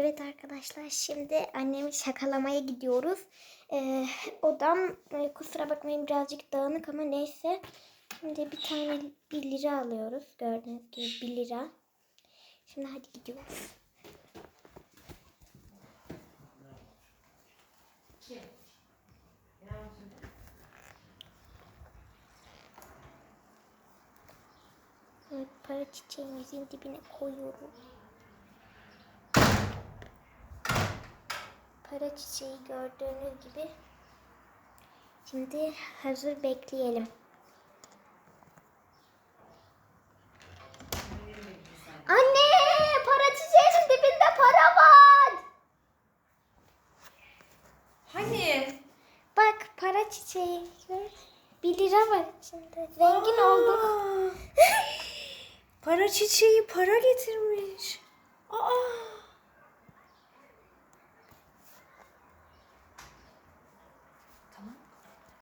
Evet arkadaşlar şimdi annemi şakalamaya gidiyoruz. Ee, odam e, kusura bakmayın birazcık dağınık ama neyse. Şimdi bir tane 1 lira alıyoruz. Gördüğünüz gibi 1 lira. Şimdi hadi gidiyoruz. Evet, para çiçeğimizin dibine koyuyoruz. Para çiçeği gördüğünüz gibi. Şimdi hazır bekleyelim. Anne! Para çiçeğinin dibinde para var. Hani? Bak para çiçeği. Gör. Bir lira var içinde. Zengin olduk. Aa, para çiçeği para getirmiş.